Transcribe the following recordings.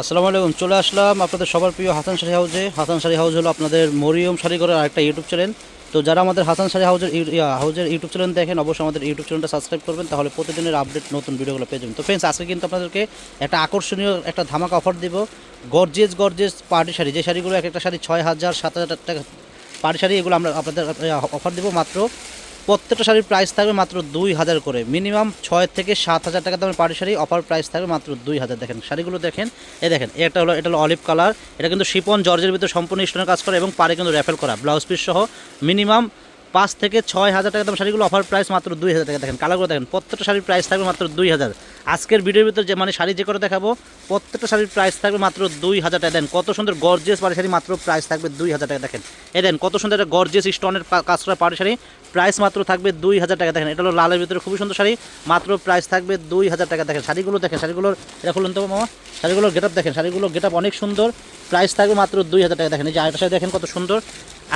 আসসালামু আলাইকুম, চলে আসলাম আপনাদের সবার প্রিয় হাসান শাড়ি হাউজে। হাসান শাড়ি হাউজ হলো আপনাদের মরিয়ম শাড়ি করে আরেকটা ইউটিউব চ্যানেল। তো যারা আমাদের হাসান শাড়ি হাউজের হাউজের ইউটিউব চ্যানেল দেখেন, অবশ্যই আমাদের ইউটিউব চ্যানেলটা সাবস্ক্রাইব করবেন, তাহলে প্রতিদিনের আপডেট নতুন ভিডিওগুলো পেয়ে যাবেন। তো ফ্রেন্ডস আজকে কিন্তু আপনাদেরকে একটা আকর্ষণীয় একটা ধামাকা অফার দিব। Gorgeous gorgeous party sari. যে শাড়িগুলো এক একটা শাড়ি ছয় হাজার, সাত হাজার টাকা পার্টি শাড়ি এগুলো আমরা আপনাদের অফার দেবো মাত্র। প্রত্যেকটা শাড়ির প্রাইস থাকবে মাত্র দুই হাজার করে। মিনিমাম ছয় থেকে সাত হাজার টাকা দামের পাটি শাড়ি অফার প্রাইস থাকবে মাত্র দুই হাজার। দেখেন, শাড়িগুলো দেখেন এ দেখেন, এটা হলো এটা হলো অলিভ কালার এটা কিন্তু শিপন জর্জের ভিতরে সম্পূর্ণ স্টোনের কাজ করা এবং পারে কিন্তু র্যাফেল করা ব্লাউজ পিস সহ। মিনিমাম পাঁচ থেকে ছয় হাজার টাকা দাম শাড়িগুলো অফার প্রাইস মাত্র দুই হাজার টাকা। দেখেন কালারগুলো দেখেন, প্রত্যেকটা শাড়ির প্রাইস থাকবে মাত্র দুই হাজার। আজকের ভিডিওর ভিতরে যে মানে শাড়ি যে করে দেখাবো, প্রত্যেকটা শাড়ির প্রাইস থাকবে মাত্র দুই হাজার টাকা। দেন কত সুন্দর গর্জিয়াস পাড়ি শাড়ি মাত্র প্রাইস থাকবে দুই হাজার টাকা। দেখেন এ দেন কত সুন্দর একটা গর্জিয়াস স্টোনের কাজ করা পাড়ি শাড়ি। প্রাইস মাত্র থাকবে দুই হাজার টাকা। দেখেন, এটা হলো লালের ভিতরে খুবই সুন্দর শাড়ি। মাত্র প্রাইস থাকবে দুই হাজার টাকা। দেখেন, শাড়িগুলো দেখেন, শাড়িগুলোর এটা খুলুন তো মামা। শাড়িগুলোর গেট দেখেন, শাড়িগুলোর গেট আপ অনেক সুন্দর। প্রাইস থাকবে মাত্র দুই হাজার টাকা। দেখেন, এই যে আরেকটা শাড়ি দেখেন কত সুন্দর।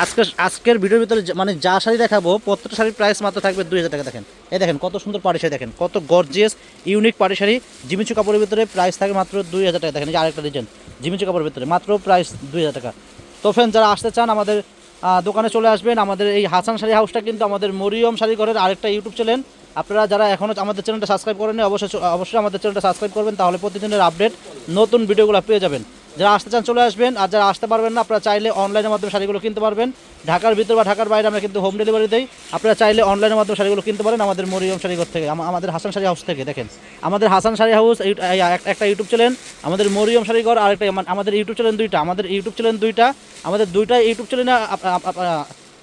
আজকে আজকের ভিডিওর ভিতরে মানে যা শাড়ি দেখাবো, প্রত্যেকটা শাড়ির প্রাইস মাত্র থাকবে দুই হাজার টাকা, দেখেন। এই দেখেন, কত সুন্দর পাড়ি শাড়ি দেখেন, কত গর্জিয়াস ইউনিক পাড়ি শাড়ি। জিমিচু কাপড়ের ভিতরে প্রাইস থাকে মাত্র দুই হাজার টাকা, দেখেন আরেকটা ডিজাইন জিমিচু কাপড়ের ভিতরে মাত্র প্রাইস দুই হাজার টাকা। তো ফ্রেন্ড যারা আসতে চান আমাদের দোকানে চলে আসবেন, আমাদের এই হাসান শাড়ি হাউসটা কিন্তু আমাদের মরিয়ম শাড়ি ঘরের আরেকটা ইউটিউব চ্যানেল আপনারা যারা এখনও আমাদের চ্যানেলটা সাবস্ক্রাইব করেনি অবশ্যই অবশ্যই আমাদের চ্যানেলটা সাবস্ক্রাইব করবেন, তাহলে প্রতিদিনের আপডেট নতুন ভিডিওগুলো পেয়ে যাবেন। যারা আসতে চান চলে আসবেন, আর যারা আসতে পারবেন না, আপনারা চাইলে অনলাইনের মাধ্যমে শাড়িগুলো কিনতে পারবেন। ঢাকার ভিতর বা ঢাকার বাইরে আমরা কিন্তু হোম ডেলিভারি দিই। আপনারা চাইলে অনলাইনের মাধ্যমে শাড়িগুলো কিনতে পারেন আমাদের মরিয়ম শাড়িঘর থেকে আমাদের হাসান শাড়ি হাউস থেকে, দেখেন। আমাদের হাসান শাড়ি হাউস একটা ইউটিউব চ্যানেল আমাদের মরিয়ম শাড়িঘর আর একটা আমাদের ইউটিউব চ্যানেল দুইটা, আমাদের ইউটিউব চ্যানেল দুইটা, আমাদের দুইটা ইউটিউব চ্যানেলে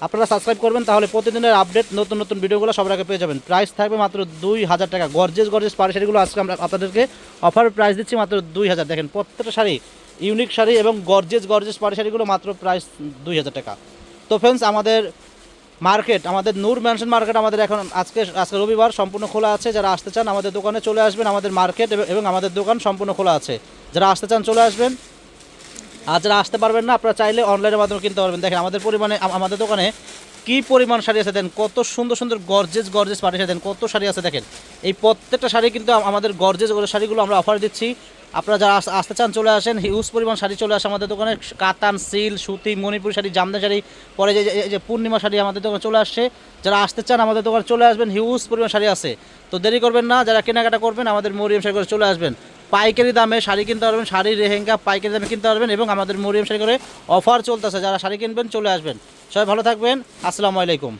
আপনারা সাবস্ক্রাইব করবেন, তাহলে প্রতিদিনের আপডেট নতুন নতুন ভিডিওগুলো সবার আগে পেয়ে যাবেন। প্রাইস থাকবে মাত্র দুই হাজার টাকা। গর্জেস গর্জেস পাড়ি শাড়িগুলো আজকে আমরা আপনাদেরকে অফার প্রাইস দিচ্ছি মাত্র দুই হাজার। দেখেন প্রত্যেকটা শাড়ি ইউনিক শাড়ি এবং গর্জেস গর্জেস পাড়ি শাড়িগুলো মাত্র প্রাইস দুই হাজার টাকা। তো ফ্রেন্ডস আমাদের মার্কেট আমাদের নূর ম্যানশন মার্কেট আমাদের এখন আজকে আজকে রবিবার সম্পূর্ণ খোলা আছে। যারা আসতে চান আমাদের দোকানে চলে আসবেন, আমাদের মার্কেট এবং- এবং আমাদের দোকান সম্পূর্ণ খোলা আছে। যারা আসতে চান চলে আসবেন। আর যারা আসতে পারবেন না, আপনারা চাইলে অনলাইনের মাধ্যমে কিনতে পারবেন। দেখেন, আমাদের পরিমাণে, আমাদের দোকানে কি পরিমাণ শাড়ি আছে দেন কত সুন্দর সুন্দর গর্জেস গর্জেস পাটি শাড়ি দেন কত শাড়ি আছে দেখেন। এই প্রত্যেকটা শাড়ি কিন্তু আমাদের গর্জেস শাড়িগুলো আমরা অফার দিচ্ছি। আপনারা যারা আস- আসতে চান চলে আসেন হিউজ পরিমাণ শাড়ি চলে আসে আমাদের দোকানে। কাতান, সিল, সুতি, মণিপুরি শাড়ি, জামদানি শাড়ি, পরে যে যে পূর্ণিমা শাড়ি আমাদের দোকানে চলে আসছে যারা আসতে চান আমাদের দোকানে চলে আসবেন হিউজ পরিমাণ শাড়ি আছে। তো দেরি করবেন না, যারা কেনাকাটা করবেন, আমাদের মরিয়ম শাড়ি করে চলে আসবেন। পাইকারি দামে শাড়ি কিনতে পারবেন, শাড়ি রেহেঙ্গা পাইকারি দামে কিনতে পারবেন এবং আমাদের মরিয়াম শাড়ি করে অফার চলতেছে। যারা শাড়ি কিনবেন চলে আসবেন। সবাই ভালো থাকবেন। আসসালামু আলাইকুম।